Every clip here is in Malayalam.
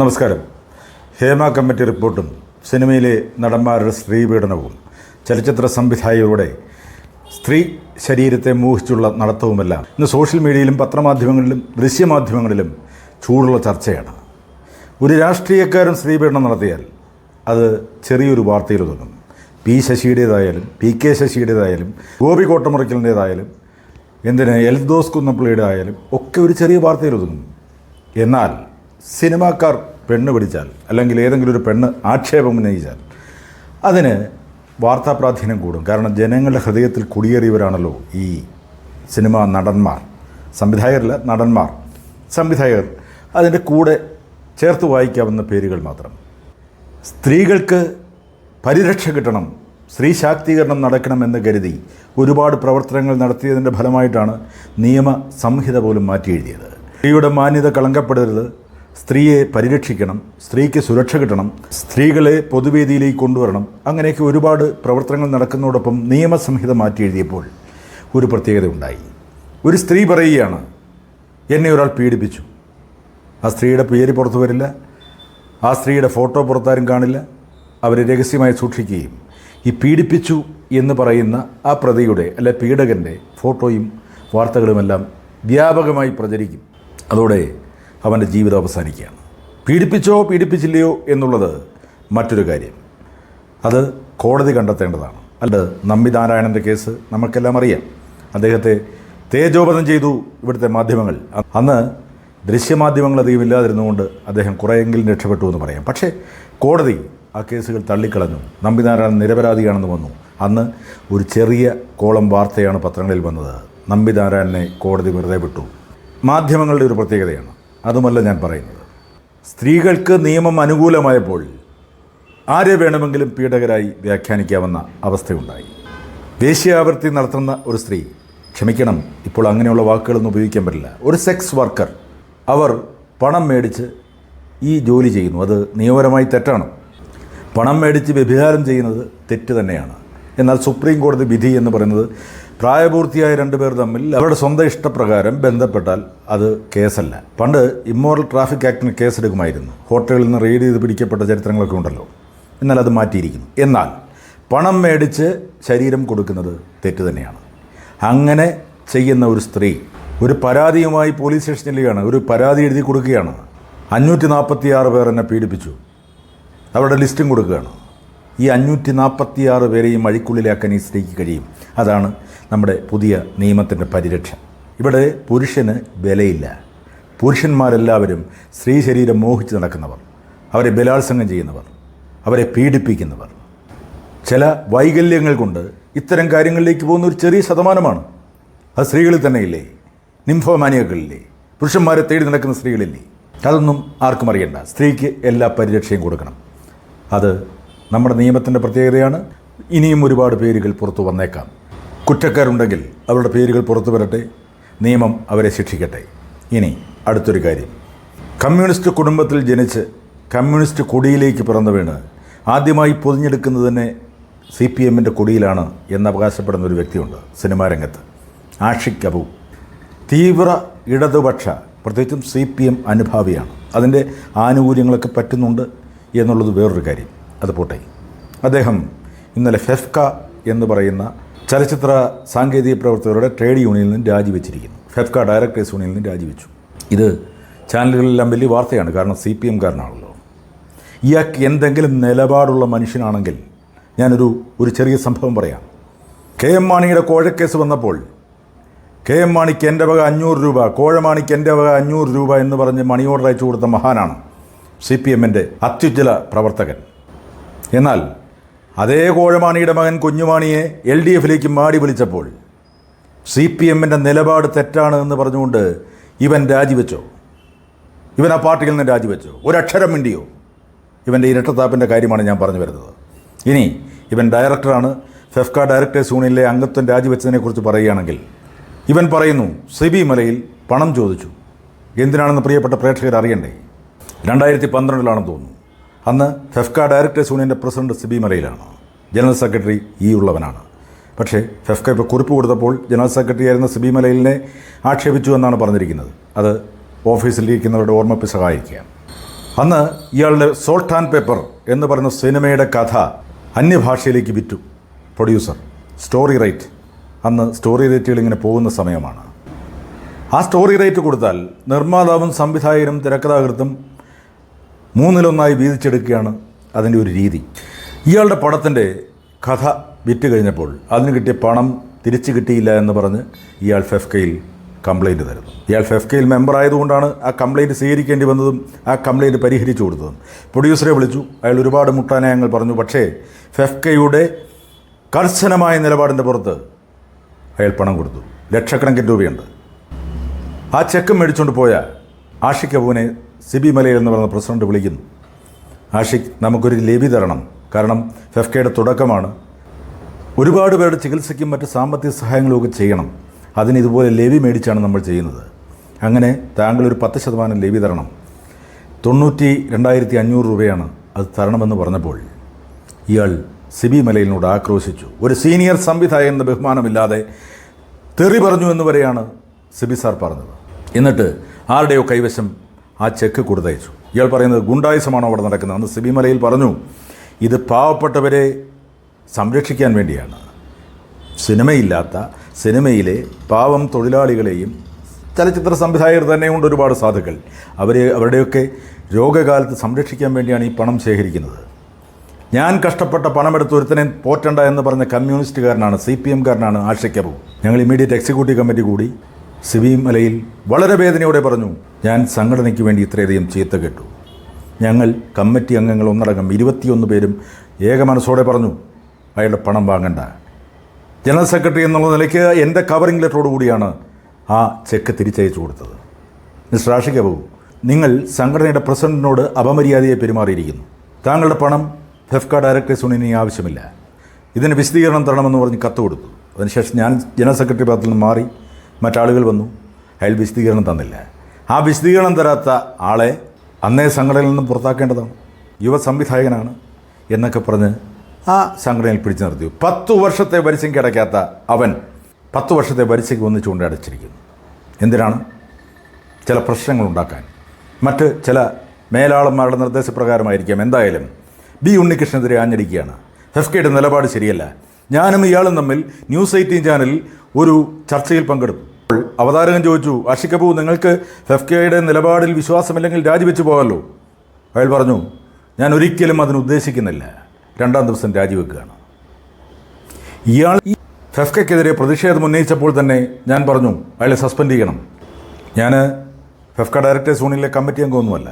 നമസ്കാരം. ഹേമ കമ്മിറ്റി റിപ്പോർട്ടും സിനിമയിലെ നടന്മാരുടെ സ്ത്രീപീഡനവും ചലച്ചിത്ര സംവിധായകരുടെ സ്ത്രീ ശരീരത്തെ മോഹിച്ചുള്ള നടത്തവുമെല്ലാം ഇന്ന് സോഷ്യൽ മീഡിയയിലും പത്രമാധ്യമങ്ങളിലും ദൃശ്യമാധ്യമങ്ങളിലും ചൂടുള്ള ചർച്ചയാണ്. ഒരു രാഷ്ട്രീയക്കാരൻ സ്ത്രീപീഡനം നടത്തിയാൽ അത് ചെറിയൊരു വാർത്തയിൽ ഒതുങ്ങും. പി ശശിയുടേതായാലും പി കെ ശശിയുടേതായാലും ഗോപി കോട്ടമുറിക്കലിന്റേതായാലും എന്തിന് എൽദോസ് കുന്നപ്പിള്ളിയുടെ ആയാലും ഒക്കെ ഒരു ചെറിയ വാർത്തയിൽ ഒതുങ്ങും. എന്നാൽ സിനിമാക്കാർ പെണ്ണ് പിടിച്ചാൽ അല്ലെങ്കിൽ ഏതെങ്കിലും ഒരു പെണ്ണ് ആക്ഷേപം ഉന്നയിച്ചാൽ അതിന് വാർത്താ പ്രാധാന്യം കൂടും. കാരണം ജനങ്ങളുടെ ഹൃദയത്തിൽ കുടിയേറിയവരാണല്ലോ ഈ സിനിമാ നടന്മാർ. സംവിധായകരല്ല നടന്മാർ. സംവിധായകർ. അതിന്റെ കൂടെ ചേർത്ത് വായിക്കാവുന്ന പേരുകൾ മാത്രം. സ്ത്രീകൾക്ക് പരിരക്ഷ കിട്ടണം. സ്ത്രീ ശാക്തീകരണം നടക്കണമെന്ന് കരുതി ഒരുപാട് പ്രവർത്തനങ്ങൾ നടത്തിയതിന്റെ ഫലമായിട്ടാണ് നിയമ സംഹിത പോലും മാറ്റി എഴുതിയത് സ്ത്രീയുടെ മാന്യത കളങ്കപ്പെടരുത്. സ്ത്രീയെ പരിരക്ഷിക്കണം സ്ത്രീക്ക് സുരക്ഷ കിട്ടണം സ്ത്രീകളെ പൊതുവേദിയിലേക്ക് കൊണ്ടുവരണം. അങ്ങനെയൊക്കെ ഒരുപാട് പ്രവർത്തനങ്ങൾ നടക്കുന്നതോടൊപ്പം നിയമസംഹിത മാറ്റി എഴുതിയപ്പോൾ ഒരു പ്രത്യേകത ഉണ്ടായി. ഒരു സ്ത്രീ പറയുകയാണ് എന്നെ ഒരാൾ പീഡിപ്പിച്ചു. ആ സ്ത്രീയുടെ പേര് പുറത്തു വരില്ല. ആ സ്ത്രീയുടെ ഫോട്ടോ പുറത്താരും കാണില്ല. അവരെ രഹസ്യമായി സൂക്ഷിക്കുകയും ഈ പീഡിപ്പിച്ചു എന്ന് പറയുന്ന ആ പ്രതിയുടെ അല്ലെ പീഡകന്റെ ഫോട്ടോയും വാർത്തകളുമെല്ലാം വ്യാപകമായി പ്രചരിക്കും. അതോടെ അവന്റെ ജീവിതം അവസാനിക്കുകയാണ്. പീഡിപ്പിച്ചോ പീഡിപ്പിച്ചില്ലയോ എന്നുള്ളത് മറ്റൊരു കാര്യം. അത് കോടതി കണ്ടെത്തേണ്ടതാണ്. അല്ല നമ്പി നാരായണന്റെ കേസ് നമുക്കെല്ലാം അറിയാം. അദ്ദേഹത്തെ തേജോപതം ചെയ്തു ഇവിടുത്തെ മാധ്യമങ്ങൾ. അന്ന് ദൃശ്യമാധ്യമങ്ങൾ അധികം ഇല്ലാതിരുന്നുകൊണ്ട് അദ്ദേഹം കുറേയെങ്കിലും രക്ഷപ്പെട്ടു എന്ന് പറയാം. പക്ഷേ കോടതി ആ കേസുകൾ തള്ളിക്കളഞ്ഞു. നമ്പിനാരായണൻ നിരപരാധിയാണെന്ന് വന്നു. അന്ന് ഒരു ചെറിയ കോളം വാർത്തയാണ് പത്രങ്ങളിൽ വന്നത്. നമ്പിനാരായണനെ കോടതി വെറുതെ വിട്ടു. മാധ്യമങ്ങളുടെ ഒരു പ്രത്യേകതയാണ്. അതുമല്ല ഞാൻ പറയുന്നത്. സ്ത്രീകൾക്ക് നിയമം അനുകൂലമായപ്പോൾ ആരെ വേണമെങ്കിലും പീഡകരായി വ്യാഖ്യാനിക്കാവുന്ന അവസ്ഥയുണ്ടായി. വേശ്യാവൃത്തി നടത്തുന്ന ഒരു സ്ത്രീ ക്ഷമിക്കണം ഇപ്പോൾ അങ്ങനെയുള്ള വാക്കുകളൊന്നും ഉപയോഗിക്കാൻ പറ്റില്ല. ഒരു സെക്സ് വർക്കർ അവർ പണം മേടിച്ച് ഈ ജോലി ചെയ്യുന്നു. അത് നിയമപരമായി തെറ്റാണ്. പണം മേടിച്ച് വ്യഭിചാരം ചെയ്യുന്നത് തെറ്റ് തന്നെയാണ്. എന്നാൽ സുപ്രീം കോടതി വിധി എന്ന് പറയുന്നത് പ്രായപൂർത്തിയായ രണ്ടുപേർ തമ്മിൽ അവരുടെ സ്വന്തം ഇഷ്ടപ്രകാരം ബന്ധപ്പെട്ടാൽ അത് കേസല്ല. പണ്ട് ഇമ്മോറൽ ട്രാഫിക് ആക്ടിന് കേസെടുക്കുമായിരുന്നു. ഹോട്ടലിൽ നിന്ന് റെയ്ഡ് ചെയ്ത് പിടിക്കപ്പെട്ട ചരിത്രങ്ങളൊക്കെ ഉണ്ടല്ലോ. എന്നാൽ അത് മാറ്റിയിരിക്കുന്നു. എന്നാൽ പണം മേടിച്ച് ശരീരം കൊടുക്കുന്നത് തെറ്റ് തന്നെയാണ്. അങ്ങനെ ചെയ്യുന്ന ഒരു സ്ത്രീ ഒരു പരാതിയുമായി പോലീസ് സ്റ്റേഷനിലാണ് ഒരു പരാതി എഴുതി കൊടുക്കുകയാണ്. അഞ്ഞൂറ്റി നാൽപ്പത്തി ആറ് പേർ എന്നെ പീഡിപ്പിച്ചു. അവരുടെ ലിസ്റ്റും കൊടുക്കുകയാണ്. ഈ അഞ്ഞൂറ്റി നാൽപ്പത്തി ആറ് പേരെയും അഴിക്കുള്ളിലാക്കാൻ ഈ സ്ത്രീക്ക് കഴിയും. അതാണ് നമ്മുടെ പുതിയ നിയമത്തിന്റെ പരിരക്ഷ. ഇവിടെ പുരുഷന് വിലയില്ല പുരുഷന്മാരെല്ലാവരും സ്ത്രീ ശരീരം മോഹിച്ച് നടക്കുന്നവർ അവരെ ബലാത്സംഗം ചെയ്യുന്നവർ അവരെ പീഡിപ്പിക്കുന്നവർ. ചില വൈകല്യങ്ങൾ കൊണ്ട് ഇത്തരം കാര്യങ്ങളിലേക്ക് പോകുന്ന ഒരു ചെറിയ ശതമാനമാണ്. അത് സ്ത്രീകളിൽ തന്നെയില്ലേ? നിംഫോമാനിയകളില്ലേ? പുരുഷന്മാരെ തേടി നടക്കുന്ന സ്ത്രീകളില്ലേ? അതൊന്നും ആർക്കും അറിയണ്ട. സ്ത്രീക്ക് എല്ലാ പരിരക്ഷയും കൊടുക്കണം. അത് നമ്മുടെ നിയമത്തിന്റെ പ്രത്യേകതയാണ്. ഇനിയും ഒരുപാട് പേരുകൾ പുറത്തു വന്നേക്കാം. കുറ്റക്കാരുണ്ടെങ്കിൽ അവരുടെ പേരുകൾ പുറത്തു വരട്ടെ. നിയമം അവരെ ശിക്ഷിക്കട്ടെ. ഇനി അടുത്തൊരു കാര്യം. കമ്മ്യൂണിസ്റ്റ് കുടുംബത്തിൽ ജനിച്ച് കമ്മ്യൂണിസ്റ്റ് കൊടിയിലേക്ക് പിറന്നു വീണ് ആദ്യമായി പൊതിഞ്ഞെടുക്കുന്നത് തന്നെ സി പി എമ്മിന്റെ കൊടിയിലാണ് എന്ന് അവകാശപ്പെടുന്ന ഒരു വ്യക്തിയുണ്ട് സിനിമാ രംഗത്ത്. ആഷിഖ് അബു. തീവ്ര ഇടതുപക്ഷ പ്രത്യേകിച്ചും സി പി എം അനുഭാവിയാണ്. അതിന്റെ ആനുകൂല്യങ്ങളൊക്കെ പറ്റുന്നുണ്ട് എന്നുള്ളത് വേറൊരു കാര്യം. അത് പോട്ടെ. അദ്ദേഹം ഇന്നലെ ഫെഫ്ക എന്ന് പറയുന്ന ചലച്ചിത്ര സാങ്കേതിക പ്രവർത്തകരുടെ ട്രേഡ് യൂണിയനിൽ നിന്ന് രാജിവെച്ചിരിക്കുന്നു. ഫെഫ്ക ഡയറക്ടേഴ്സ് യൂണിയനിൽ നിന്ന് രാജിവെച്ചു. ഇത് ചാനലുകളിലെല്ലാം വലിയ വാർത്തയാണ്. കാരണം സി പി എംകാരനാണല്ലോ. ഇയാൾക്ക് എന്തെങ്കിലും നിലപാടുള്ള മനുഷ്യനാണെങ്കിൽ ഞാനൊരു ഒരു ചെറിയ സംഭവം പറയാം. കെ എം മാണിയുടെ കോഴക്കേസ് വന്നപ്പോൾ കെ എം മാണിക്ക് എന്റെ വക അഞ്ഞൂറ് രൂപ കോഴമാണിക്ക് എന്റെ വക അഞ്ഞൂറ് രൂപ എന്ന് പറഞ്ഞ് മണി ഓർഡർ അയച്ചു കൊടുത്ത മഹാനാണ് സി പി എമ്മിന്റെ അത്യുജ്വല പ്രവർത്തകൻ. എന്നാൽ അതേ കോഴമാണിയുടെ മകൻ കുഞ്ഞുമാണിയെ എൽ ഡി എഫിലേക്ക് മാടി വിളിച്ചപ്പോൾ സി പി എമ്മിന്റെ നിലപാട് തെറ്റാണ് എന്ന് പറഞ്ഞുകൊണ്ട് ഇവൻ രാജിവെച്ചോ? ഇവൻ ആ പാർട്ടിയിൽ നിന്ന് രാജിവെച്ചോ? ഒരക്ഷരം മിണ്ടിയോ? ഇവന്റെ ഇരട്ടത്താപ്പിന്റെ കാര്യമാണ് ഞാൻ പറഞ്ഞു വരുന്നത്. ഇനി ഇവൻ ഡയറക്ടറാണ്. ഫെഫ്ക ഡയറക്ടേഴ്സ് യൂണിയനിലെ അംഗത്വം രാജിവെച്ചതിനെക്കുറിച്ച് പറയുകയാണെങ്കിൽ ഇവൻ പറയുന്നു സിബി മലയിൽ പണം ചോദിച്ചു. എന്തിനാണെന്ന് പ്രിയപ്പെട്ട പ്രേക്ഷകർ അറിയണ്ടേ? രണ്ടായിരത്തി പന്ത്രണ്ടിലാണെന്ന് തോന്നുന്നു. അന്ന് ഫെഫ്ക ഡയറക്ടേഴ്സ് യൂണിയന്റെ പ്രസിഡന്റ് സിബി മലയിലാണ്. ജനറൽ സെക്രട്ടറി ഈ ഉള്ളവനാണ്. പക്ഷേ ഫെഫ്ക ഇപ്പോൾ കുറിപ്പ് കൊടുത്തപ്പോൾ ജനറൽ സെക്രട്ടറി ആയിരുന്ന സിബി മലയിലിനെ ആക്ഷേപിച്ചു എന്നാണ് പറഞ്ഞിരിക്കുന്നത്. അത് ഓഫീസിലിരിക്കുന്നവരുടെ ഓർമ്മപ്പ് സഹായിക്കുക അന്ന് ഇയാളുടെ സോൾട്ട് ആൻഡ് പേപ്പർ എന്ന് പറയുന്ന സിനിമയുടെ കഥ അന്യഭാഷയിലേക്ക് വിറ്റു. പ്രൊഡ്യൂസർ സ്റ്റോറി റൈറ്റ് അന്ന് സ്റ്റോറി റേറ്റുകൾ ഇങ്ങനെ പോകുന്ന സമയമാണ്. ആ സ്റ്റോറി റൈറ്റ് കൊടുത്താൽ നിർമ്മാതാവും സംവിധായകനും തിരക്കഥാകൃത്തും മൂന്നിലൊന്നായി വീതിച്ചെടുക്കുകയാണ് അതിന്റെ ഒരു രീതി. ഇയാളുടെ പടത്തിന്റെ കഥ വിറ്റ് കഴിഞ്ഞപ്പോൾ അതിന് കിട്ടിയ പണം തിരിച്ചു കിട്ടിയില്ല എന്ന് പറഞ്ഞ് ഇയാൾ ഫെഫ്കയിൽ കംപ്ലൈന്റ് തരുന്നു. ഇയാൾ ഫെഫ്കയിൽ മെമ്പർ ആയതുകൊണ്ടാണ് ആ കംപ്ലൈന്റ് സ്വീകരിക്കേണ്ടി വന്നതും ആ കംപ്ലൈന്റ് പരിഹരിച്ചു കൊടുത്തതും. പ്രൊഡ്യൂസറെ വിളിച്ചു. അയാൾ ഒരുപാട് മുട്ടാനയങ്ങൾ പറഞ്ഞു. പക്ഷേ ഫെഫ്കയുടെ കർശനമായ നിലപാടിന്റെ പുറത്ത് അയാൾ പണം കൊടുത്തു. ലക്ഷക്കണക്കിന് രൂപയുണ്ട്. ആ ചെക്ക് മേടിച്ചുകൊണ്ട് പോയ ആഷിക് സിബി മലയിൽ എന്ന് പറയുന്ന പ്രസിഡന്റ് വിളിക്കുന്നു. ആഷിഖ് നമുക്കൊരു ലെവി തരണം. കാരണം ഫെഫ്കയുടെ തുടക്കമാണ്. ഒരുപാട് പേരുടെ ചികിത്സയ്ക്കും മറ്റ് സാമ്പത്തിക സഹായങ്ങളും ഒക്കെ ചെയ്യണം. അതിന് ഇതുപോലെ ലെവി മേടിച്ചാണ് നമ്മൾ ചെയ്യുന്നത്. അങ്ങനെ താങ്കൾ ഒരു പത്ത് ശതമാനം ലെവി തരണം. തൊണ്ണൂറ്റി രണ്ടായിരത്തി അഞ്ഞൂറ് രൂപയാണ് അത് തരണമെന്ന് പറഞ്ഞപ്പോൾ ഇയാൾ സിബി മലയിലിനോട് ആക്രോശിച്ചു. ഒരു സീനിയർ സംവിധായകൻ എന്ന ബഹുമാനമില്ലാതെ തെറി പറഞ്ഞു എന്ന് വരെയാണ് സിബി സാർ പറഞ്ഞത്. എന്നിട്ട് ആരുടെയോ കൈവശം ആ ചെക്ക് കൊടുത്തയച്ചു. ഇയാൾ പറയുന്നത് ഗുണ്ടായുസമാണോ അവിടെ നടക്കുന്നത്? അന്ന് സിബിമലയിൽ പറഞ്ഞു ഇത് പാവപ്പെട്ടവരെ സംരക്ഷിക്കാൻ വേണ്ടിയാണ്. സിനിമയില്ലാത്ത സിനിമയിലെ പാവം തൊഴിലാളികളെയും ചലച്ചിത്ര സംവിധായകർ തന്നെ കൊണ്ട് ഒരുപാട് സാധുക്കൾ. അവരെ അവരുടെയൊക്കെ രോഗകാലത്ത് സംരക്ഷിക്കാൻ വേണ്ടിയാണ് ഈ പണം ശേഖരിക്കുന്നത്. ഞാൻ കഷ്ടപ്പെട്ട പണമെടുത്ത് ഒരുത്തനെ പോറ്റണ്ട എന്ന് പറഞ്ഞ കമ്മ്യൂണിസ്റ്റുകാരനാണ് സി പി എംകാരനാണ് അബു ഞങ്ങൾ ഇമ്മീഡിയറ്റ് എക്സിക്യൂട്ടീവ് കമ്മിറ്റി കൂടി സിബി മലയിൽ വളരെ വേദനയോടെ പറഞ്ഞു ഞാൻ സംഘടനയ്ക്ക് വേണ്ടി ഇത്രയധികം ചീത്ത കേട്ടു. ഞങ്ങൾ കമ്മിറ്റി അംഗങ്ങൾ ഒന്നടങ്കം ഇരുപത്തിയൊന്ന് പേരും ഏക മനസ്സോടെ പറഞ്ഞു അയാളുടെ പണം വാങ്ങണ്ട. ജനറൽ സെക്രട്ടറി എന്നുള്ള നിലയ്ക്ക് എന്റെ കവറിംഗ് ലെറ്ററോട് കൂടിയാണ് ആ ചെക്ക് തിരിച്ചയച്ചു കൊടുത്തത്. മിസ്റ്റർ ആഷിക്കബു നിങ്ങൾ സംഘടനയുടെ പ്രസിഡന്റിനോട് അപമര്യാദയെ പെരുമാറിയിരിക്കുന്നു. താങ്കളുടെ പണം ഫെഫ്ക ഡയറക്ടേഴ്സ് സുണിനി ആവശ്യമില്ല. ഇതിന് വിശദീകരണം തരണമെന്ന് പറഞ്ഞ് കത്ത് കൊടുത്തു. അതിനുശേഷം ഞാൻ ജനറൽ സെക്രട്ടറി പദത്തിൽ നിന്ന് മാറി മറ്റാളുകൾ വന്നു. അയാൾ വിശദീകരണം തന്നില്ല. ആ വിശദീകരണം തരാത്ത ആളെ അന്നേ സംഘടനയിൽ നിന്നും പുറത്താക്കേണ്ടതാണ്. യുവ സംവിധായകനാണ് എന്നൊക്കെ പറഞ്ഞ് ആ സംഘടനയിൽ പിടിച്ചു നിർത്തി. പത്തു വർഷത്തെ വരിശയ്ക്ക് കിടക്കാത്ത അവൻ പത്ത് വർഷത്തെ വരിശയ്ക്ക് വന്ന് അടച്ചിരിക്കുന്നു എന്തിനാണ്? ചില പ്രശ്നങ്ങൾ ഉണ്ടാക്കാൻ. മറ്റ് ചില മേലാളന്മാരുടെ നിർദ്ദേശപ്രകാരമായിരിക്കാം. എന്തായാലും ബി ഉണ്ണികൃഷ്ണനെതിരെ ആഞ്ഞടിക്കുകയാണ്. ഫെഫ്കയുടെ നിലപാട് ശരിയല്ല. ഞാനും ഇയാളും തമ്മിൽ ന്യൂസ് എയ്റ്റീൻ ചാനലിൽ ഒരു ചർച്ചയിൽ പങ്കെടുത്തു അവതാരകൻ ചോദിച്ചു കപൂർ നിങ്ങൾക്ക് ഫെഫ്കയുടെ നിലപാടിൽ വിശ്വാസമില്ലെങ്കിൽ രാജിവെച്ച് പോകാമല്ലോ അയാൾ പറഞ്ഞു ഞാൻ ഒരിക്കലും അതിന് ഉദ്ദേശിക്കുന്നില്ല. രണ്ടാം ദിവസം രാജിവെക്കുകയാണ്. ഇയാൾ ഫെഫ്കയ്ക്കെതിരെ പ്രതിഷേധം ഉന്നയിച്ചപ്പോൾ തന്നെ ഞാൻ പറഞ്ഞു അയാളെ സസ്പെൻഡ് ചെയ്യണം. ഞാൻ ഫെഫ്ക ഡയറക്ടേഴ്സ് യൂണിയനിലെ കമ്മിറ്റി അംഗമൊന്നുമല്ല.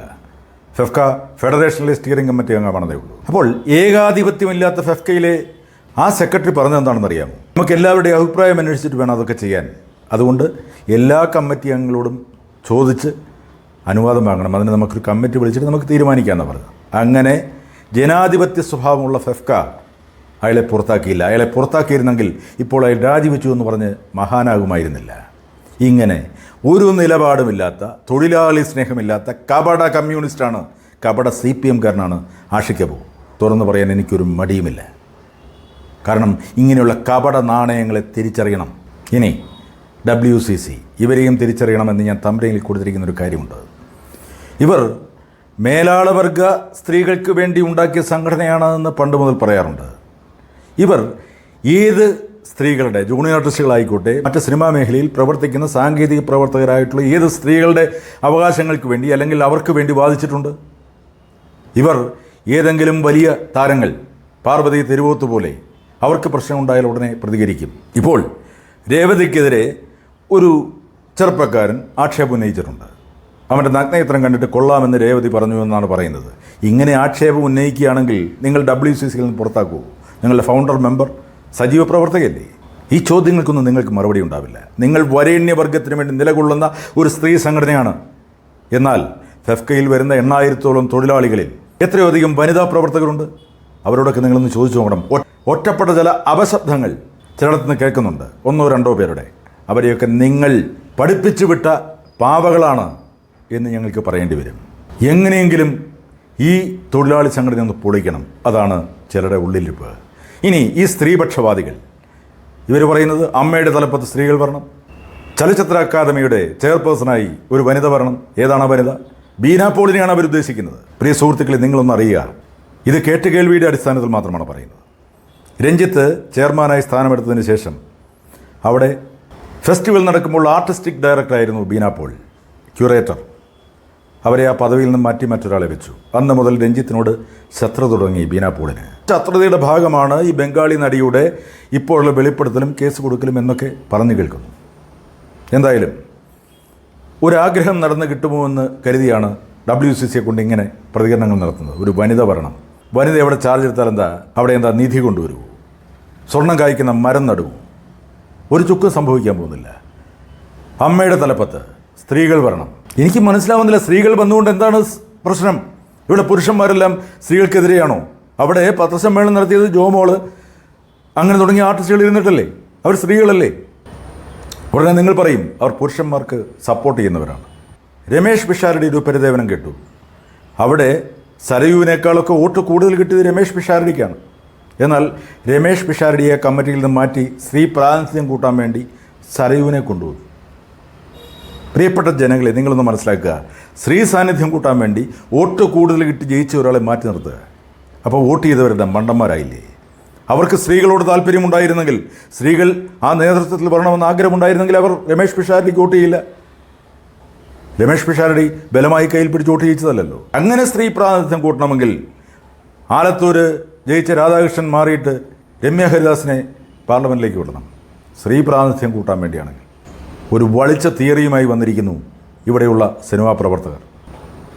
ഫെഫ്ക ഫെഡറേഷനിലെ സ്റ്റിയറിംഗ് കമ്മിറ്റി അംഗമാണെന്നേ ഉള്ളൂ. അപ്പോൾ ഏകാധിപത്യമില്ലാത്ത ഫെഫ്കയിലെ ആ സെക്രട്ടറി പറഞ്ഞതെന്താണെന്ന് അറിയാമോ നമുക്ക് എല്ലാവരുടെയും അഭിപ്രായം അന്വേഷിച്ചിട്ട് വേണം അതൊക്കെ ചെയ്യാൻ. അതുകൊണ്ട് എല്ലാ കമ്മിറ്റി അംഗങ്ങളോടും ചോദിച്ച് അനുവാദം വാങ്ങണം. അതിന് നമുക്കൊരു കമ്മിറ്റി വിളിച്ചിട്ട് നമുക്ക് തീരുമാനിക്കാമെന്ന് പറഞ്ഞു അങ്ങനെ ജനാധിപത്യ സ്വഭാവമുള്ള ഫെഫ്ക അയാളെ പുറത്താക്കിയില്ല. അയാളെ പുറത്താക്കിയിരുന്നെങ്കിൽ ഇപ്പോൾ അയാൾ രാജിവെച്ചു എന്ന് പറഞ്ഞ് മഹാനാകുമായിരുന്നില്ല. ഇങ്ങനെ ഒരു നിലപാടുമില്ലാത്ത തൊഴിലാളി സ്നേഹമില്ലാത്ത കപട കമ്മ്യൂണിസ്റ്റാണ് കപട സി പി എംകാരനാണ് ആഷിക് തുറന്നു പറയാൻ എനിക്കൊരു മടിയുമില്ല. കാരണം ഇങ്ങനെയുള്ള കപട നാണയങ്ങളെ തിരിച്ചറിയണം. ഇനി ഡബ്ല്യു സി സി ഇവരെയും തിരിച്ചറിയണമെന്ന് ഞാൻ തമ്പ്രയിൽ കൊടുത്തിരിക്കുന്ന ഒരു കാര്യമുണ്ട്. ഇവർ മേലാളവർഗ സ്ത്രീകൾക്ക് വേണ്ടി ഉണ്ടാക്കിയ സംഘടനയാണെന്ന് പണ്ട് മുതൽ പറയാറുണ്ട്. ഇവർ ഏത് സ്ത്രീകളുടെ ജൂണിയർ ആർട്ടിസ്റ്റുകളായിക്കോട്ടെ മറ്റ് സിനിമാ മേഖലയിൽ പ്രവർത്തിക്കുന്ന സാങ്കേതിക പ്രവർത്തകരായിട്ടുള്ള ഏത് സ്ത്രീകളുടെ അവകാശങ്ങൾക്ക് വേണ്ടി അല്ലെങ്കിൽ അവർക്ക് വേണ്ടി വാദിച്ചിട്ടുണ്ട്? ഇവർ ഏതെങ്കിലും വലിയ താരങ്ങൾ പാർവതി തെരുവോത്ത് പോലെ അവർക്ക് പ്രശ്നമുണ്ടായാൽ ഉടനെ പ്രതികരിക്കും. ഇപ്പോൾ രേവതിക്കെതിരെ ഒരു ചെറുപ്പക്കാരൻ ആക്ഷേപം ഉന്നയിച്ചിട്ടുണ്ട്. അവന്റെ നഗ്നയത്രം കണ്ടിട്ട് കൊള്ളാമെന്ന് രേവതി പറഞ്ഞു എന്നാണ് പറയുന്നത്. ഇങ്ങനെ ആക്ഷേപം ഉന്നയിക്കുകയാണെങ്കിൽ നിങ്ങൾ ഡബ്ല്യു സി സിയിൽ നിന്ന് പുറത്താക്കൂ. നിങ്ങളുടെ ഫൗണ്ടർ മെമ്പർ സജീവ പ്രവർത്തകയല്ലേ? ഈ ചോദ്യങ്ങൾക്കൊന്നും നിങ്ങൾക്ക് മറുപടി ഉണ്ടാവില്ല. നിങ്ങൾ വരേണ്യവർഗത്തിന് വേണ്ടി നിലകൊള്ളുന്ന ഒരു സ്ത്രീ സംഘടനയാണ്. എന്നാൽ ഫെഫ്കയിൽ വരുന്ന എണ്ണായിരത്തോളം തൊഴിലാളികളിൽ എത്രയോ അധികം വനിതാ പ്രവർത്തകരുണ്ട്? അവരോടൊക്കെ നിങ്ങളൊന്ന് ചോദിച്ചു നോക്കണം. ഒറ്റപ്പെട്ട ചില അപശബ്ദങ്ങൾ ചിലയിടത്തുനിന്ന് കേൾക്കുന്നുണ്ട്. ഒന്നോ രണ്ടോ പേരുടെ അവരെയൊക്കെ നിങ്ങൾ പഠിപ്പിച്ചു വിട്ട പാവകളാണ് എന്ന് ഞങ്ങൾക്ക് പറയേണ്ടി വരും. എങ്ങനെയെങ്കിലും ഈ തൊഴിലാളി സംഘടന ഒന്ന് പൊളിക്കണം. അതാണ് ചിലരുടെ ഉള്ളിലിപ്പ് ഇനി ഈ സ്ത്രീപക്ഷവാദികൾ ഇവർ പറയുന്നത് അമ്മയുടെ തലപ്പത്ത് സ്ത്രീകൾ വരണം ചലച്ചിത്ര അക്കാദമിയുടെ ചെയർപേഴ്സണായി ഒരു വനിത വരണം. ഏതാണ് വനിത? ബീന പോളിനെയാണ് അവർ ഉദ്ദേശിക്കുന്നത്. പ്രിയ സുഹൃത്തുക്കളെ നിങ്ങളൊന്ന് അറിയുക. ഇത് കേട്ടുകേൾവിയുടെ അടിസ്ഥാനത്തിൽ മാത്രമാണ് പറയുന്നത്. രഞ്ജിത്ത് ചെയർമാനായി സ്ഥാനമെടുത്തതിന് ശേഷം അവിടെ ഫെസ്റ്റിവൽ നടക്കുമ്പോൾ ആർട്ടിസ്റ്റിക് ഡയറക്ടറായിരുന്നു ബീന പോൾ ക്യൂറേറ്റർ. അവരെ ആ പദവിയിൽ നിന്ന് മാറ്റി മറ്റൊരാളെ വെച്ചു. അന്ന് മുതൽ രഞ്ജിത്തിനോട് ശത്രു തുടങ്ങി ബീന പോളിന്. ശത്രുതയുടെ ഭാഗമാണ് ഈ ബംഗാളി നടിയുടെ ഇപ്പോഴുള്ള വെളിപ്പെടുത്തലും കേസ് കൊടുക്കലും എന്നൊക്കെ പറഞ്ഞു കേൾക്കുന്നു. എന്തായാലും ഒരാഗ്രഹം നടന്നു കിട്ടുമോ എന്ന് കരുതിയാണ് ഡബ്ല്യു സി സിയെ കൊണ്ട് ഇങ്ങനെ പ്രതികരണങ്ങൾ നടത്തുന്നത്. ഒരു വനിത വരണം വനിത എവിടെ ചാർജ് എടുത്താൽ എന്താ? അവിടെ എന്താ നിധി കൊണ്ടുവരുമോ സ്വർണം കായ്ക്കുന്ന മരം നടുവോ? ഒരു ചുക്കും സംഭവിക്കാൻ പോകുന്നില്ല. അമ്മയുടെ തലപ്പത്ത് സ്ത്രീകൾ വരണം. എനിക്ക് മനസ്സിലാവുന്നില്ല സ്ത്രീകൾ വന്നുകൊണ്ട് എന്താണ് പ്രശ്നം? ഇവിടെ പുരുഷന്മാരെല്ലാം സ്ത്രീകൾക്കെതിരെയാണോ? അവിടെ പത്രസമ്മേളനം നടത്തിയത് ജോമോൾ അങ്ങനെ തുടങ്ങിയ ആർട്ടിസ്റ്റുകൾ ഇരുന്നിട്ടല്ലേ? അവർ സ്ത്രീകളല്ലേ? ഉടനെ നിങ്ങൾ പറയും അവർ പുരുഷന്മാർക്ക് സപ്പോർട്ട് ചെയ്യുന്നവരാണ്. രമേഷ് പിഷാരടി ഒരു പരിദേവനം കേട്ടു. അവിടെ സരയുവിനേക്കാളൊക്കെ വോട്ട് കൂടുതൽ കിട്ടിയത് രമേഷ് പിഷാരടിക്കാണ്. എന്നാൽ രമേഷ് പിഷാരടിയെ കമ്മിറ്റിയിൽ നിന്ന് മാറ്റി സ്ത്രീ പ്രാതിനിധ്യം കൂട്ടാൻ വേണ്ടി സരയുവിനെ കൊണ്ടുവന്നു. പ്രിയപ്പെട്ട ജനങ്ങളെ നിങ്ങളൊന്ന് മനസ്സിലാക്കുക. സ്ത്രീ സാന്നിധ്യം കൂട്ടാൻ വേണ്ടി വോട്ട് കൂടുതൽ കിട്ടി ജയിച്ച ഒരാളെ മാറ്റി നിർത്തുക. അപ്പോൾ വോട്ട് ചെയ്തവരുടെ മണ്ടന്മാരായില്ലേ? അവർക്ക് സ്ത്രീകളോട് താല്പര്യമുണ്ടായിരുന്നെങ്കിൽ സ്ത്രീകൾ ആ നേതൃത്വത്തിൽ വരണമെന്ന് ആഗ്രഹമുണ്ടായിരുന്നെങ്കിൽ അവർ രമേഷ് പിഷാരടിക്ക് വോട്ട് ചെയ്യില്ല. രമേഷ് പിഷാരടി ബലമായി കയ്യിൽ പിടിച്ച് വോട്ട് ചെയ്യിച്ചതല്ലോ അങ്ങനെ സ്ത്രീ പ്രാതിനിധ്യം കൂട്ടണമെങ്കിൽ ആലത്തൂര് ജയിച്ച രാധാകൃഷ്ണൻ മാറിയിട്ട് രമ്യ ഹരിദാസിനെ പാർലമെന്റിലേക്ക് വിടണം. സ്ത്രീ പ്രാതിനിധ്യം കൂട്ടാൻ വേണ്ടിയാണെങ്കിൽ. ഒരു വളിച്ച തിയറിയുമായി വന്നിരിക്കുന്നു ഇവിടെയുള്ള സിനിമാ പ്രവർത്തകർ.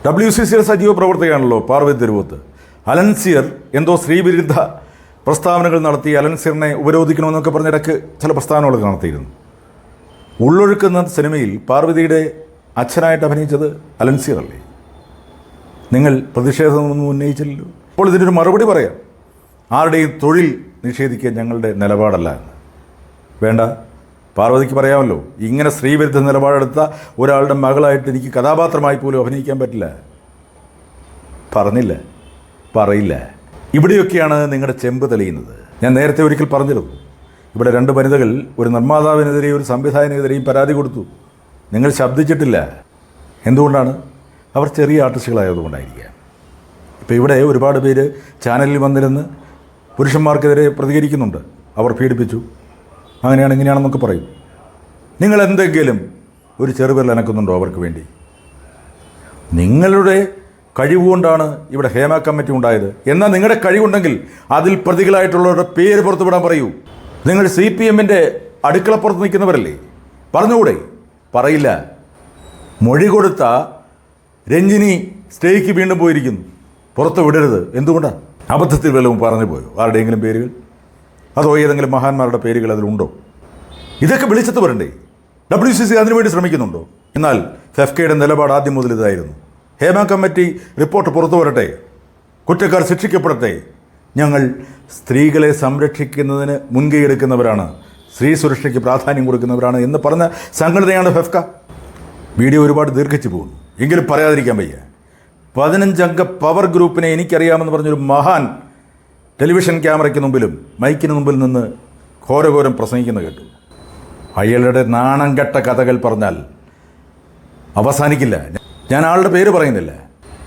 ഡബ്ല്യു സി സിയുടെ സജീവ പ്രവർത്തകയാണല്ലോ പാർവതി തെരുവത്ത്. അലൻസിയർ എന്തോ സ്ത്രീവിരുദ്ധ പ്രസ്താവനകൾ നടത്തി അലൻസിയറിനെ ഉപരോധിക്കണമെന്നൊക്കെ പറഞ്ഞിടക്ക് ചില പ്രസ്താവനകളൊക്കെ നടത്തിയിരുന്നു. ഉള്ളൊഴുക്കുന്ന സിനിമയിൽ പാർവതിയുടെ അച്ഛനായിട്ട് അഭിനയിച്ചത് അലൻസിയർ അല്ലേ നിങ്ങൾ പ്രതിഷേധമൊന്നും ഉന്നയിച്ചില്ലല്ലോ? അപ്പോൾ ഇതിനൊരു മറുപടി പറയാം. ആരുടെയും തൊഴിൽ നിഷേധിക്കാൻ ഞങ്ങളുടെ നിലപാടല്ല വേണ്ട. പാർവതിക്ക് പറയാമല്ലോ ഇങ്ങനെ സ്ത്രീവിരുദ്ധ നിലപാടെടുത്ത ഒരാളുടെ മകളായിട്ട് എനിക്ക് കഥാപാത്രമായി പോലും അഭിനയിക്കാൻ പറ്റില്ല. പറഞ്ഞില്ല. പറയില്ല. ഇവിടെയൊക്കെയാണ് നിങ്ങളുടെ ചെമ്പ് തെളിയുന്നത്. ഞാൻ നേരത്തെ ഒരിക്കൽ പറഞ്ഞിരുന്നു ഇവിടെ രണ്ട് വനിതകൾ ഒരു നിർമ്മാതാവിനെതിരെയും ഒരു സംവിധായകനെതിരെയും പരാതി കൊടുത്തു. നിങ്ങൾ ശബ്ദിച്ചിട്ടില്ല. എന്തുകൊണ്ടാണ്? അവർ ചെറിയ ആർട്ടിസ്റ്റുകളായതുകൊണ്ടായിരിക്കാം. ഇപ്പോൾ ഇവിടെ ഒരുപാട് പേര് ചാനലിൽ വന്നിരുന്ന് പുരുഷന്മാർക്കെതിരെ പ്രതികരിക്കുന്നുണ്ട്. അവർ പീഡിപ്പിച്ചു. അങ്ങനെയാണ് ഇങ്ങനെയാണെന്നൊക്കെ പറയും. നിങ്ങൾ എന്തെങ്കിലും ഒരു ചെറുവിരൽ അനക്കുന്നുണ്ടോ അവർക്ക് വേണ്ടി? നിങ്ങളുടെ കഴിവുകൊണ്ടാണ് ഇവിടെ ഹേമ കമ്മിറ്റി ഉണ്ടായത്. എന്നാൽ നിങ്ങളുടെ കഴിവുണ്ടെങ്കിൽ അതിൽ പ്രതികളായിട്ടുള്ളവരുടെ പേര് പുറത്തുവിടാൻ പറയൂ. നിങ്ങൾ സി പി എമ്മിന്റെ അടുക്കളപ്പുറത്ത് നിൽക്കുന്നവരല്ലേ? പറഞ്ഞുകൂടെ? പറയില്ല. മൊഴി കൊടുത്ത രഞ്ജിനി സ്റ്റേക്ക് വീണ്ടും പോയിരിക്കുന്നു. പുറത്ത് വിടരുത്. എന്തുകൊണ്ടാണ് അബദ്ധത്തിൽ വല്ലതും പറഞ്ഞു പോയോ? ആരുടെയെങ്കിലും പേരുകൾ? അതോ ഏതെങ്കിലും മഹാന്മാരുടെ പേരുകൾ അതിലുണ്ടോ? ഇതൊക്കെ വിളിച്ചത്ത് വരണ്ടേ? ഡബ്ല്യു സി സി അതിനുവേണ്ടി ശ്രമിക്കുന്നുണ്ടോ? എന്നാൽ ഫെഫ്കയുടെ നിലപാട് ആദ്യം മുതൽ ഇതായിരുന്നു. ഹേമ കമ്മിറ്റി റിപ്പോർട്ട് പുറത്തു വരട്ടെ? കുറ്റക്കാർ ശിക്ഷിക്കപ്പെടട്ടെ? ഞങ്ങൾ സ്ത്രീകളെ സംരക്ഷിക്കുന്നതിന് മുൻകൈ എടുക്കുന്നവരാണ്. സ്ത്രീ സുരക്ഷയ്ക്ക് പ്രാധാന്യം കൊടുക്കുന്നവരാണ് എന്ന് പറഞ്ഞ സംഘടനയാണ് ഫെഫ്ക വീഡിയോ ഒരുപാട് ദീർഘിച്ചു പോകുന്നു. എങ്കിലും പറയാതിരിക്കാൻ വയ്യ. പതിനഞ്ചംഗ പവർ ഗ്രൂപ്പിനെ എനിക്കറിയാമെന്ന് പറഞ്ഞൊരു മഹാൻ ടെലിവിഷൻ ക്യാമറയ്ക്ക് മുമ്പിലും മൈക്കിന് മുമ്പിൽ നിന്ന് ഘോരഘോരം പ്രസംഗിക്കുന്ന കേട്ടു. അയാളുടെ നാണം കെട്ട കഥകൾ പറഞ്ഞാൽ അവസാനിക്കില്ല. ഞാൻ ആളുടെ പേര് പറയുന്നില്ല.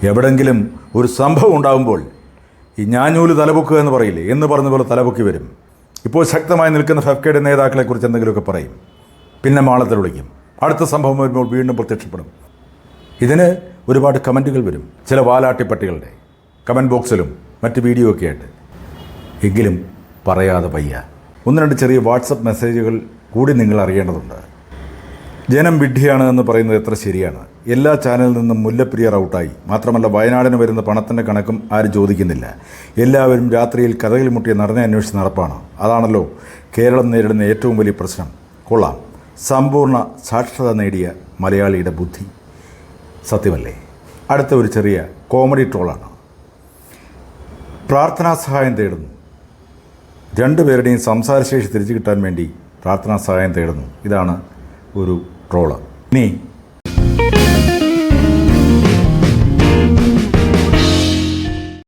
എവിടെങ്കിലും ഒരു സംഭവം ഉണ്ടാകുമ്പോൾ ഈ ഞാഞ്ഞൂൽ തലപൊക്കുക എന്ന് പറയില്ലേ? എന്ന് പറഞ്ഞ പോലെ തലപൊക്കി വരും. ഇപ്പോൾ ശക്തമായി നിൽക്കുന്ന ഫെഫ്കയുടെ നേതാക്കളെക്കുറിച്ച് എന്തെങ്കിലുമൊക്കെ പറയും. പിന്നെ മാളത്തിൽ വിളിക്കും. അടുത്ത സംഭവം വരുമ്പോൾ വീണ്ടും പ്രത്യക്ഷപ്പെടും. ഇതിന് ഒരുപാട് കമന്റുകൾ വരും. ചില വാലാട്ടിപ്പട്ടികളുടെ. കമന്റ് ബോക്സിലും മറ്റ് വീഡിയോ ഒക്കെ ആയിട്ട്. എങ്കിലും പറയാതെ വയ്യ. ഒന്ന് രണ്ട് ചെറിയ വാട്സപ്പ് മെസ്സേജുകൾ കൂടി നിങ്ങൾ അറിയേണ്ടതുണ്ട്. ജനം വിഡ്ഢിയാണ് എന്ന് പറയുന്നത് എത്ര ശരിയാണ്? എല്ലാ ചാനലിൽ നിന്നും മുല്ലപ്രിയർ ഔട്ടായി. മാത്രമല്ല വയനാടിന് വരുന്ന പണത്തിന്റെ കണക്കും ആരും ചോദിക്കുന്നില്ല. എല്ലാവരും രാത്രിയിൽ കഥകിൽ മുട്ടിയ നടനെ അന്വേഷിച്ച് നടപ്പാണ്. അതാണല്ലോ കേരളം നേരിടുന്ന ഏറ്റവും വലിയ പ്രശ്നം. കൊള്ളാം. സമ്പൂർണ സാക്ഷരത നേടിയ മലയാളിയുടെ ബുദ്ധി. സത്യമല്ലേ? അടുത്ത ഒരു ചെറിയ കോമഡി ട്രോളാണ് പ്രാർത്ഥനാ സഹായം തേടുന്നു. രണ്ടുപേരുടെയും സംസാരശേഷി തിരിച്ചു കിട്ടാൻ വേണ്ടി പ്രാർത്ഥനാ സഹായം തേടുന്നു. ഇതാണ് ഒരു ട്രോൾ ഇനി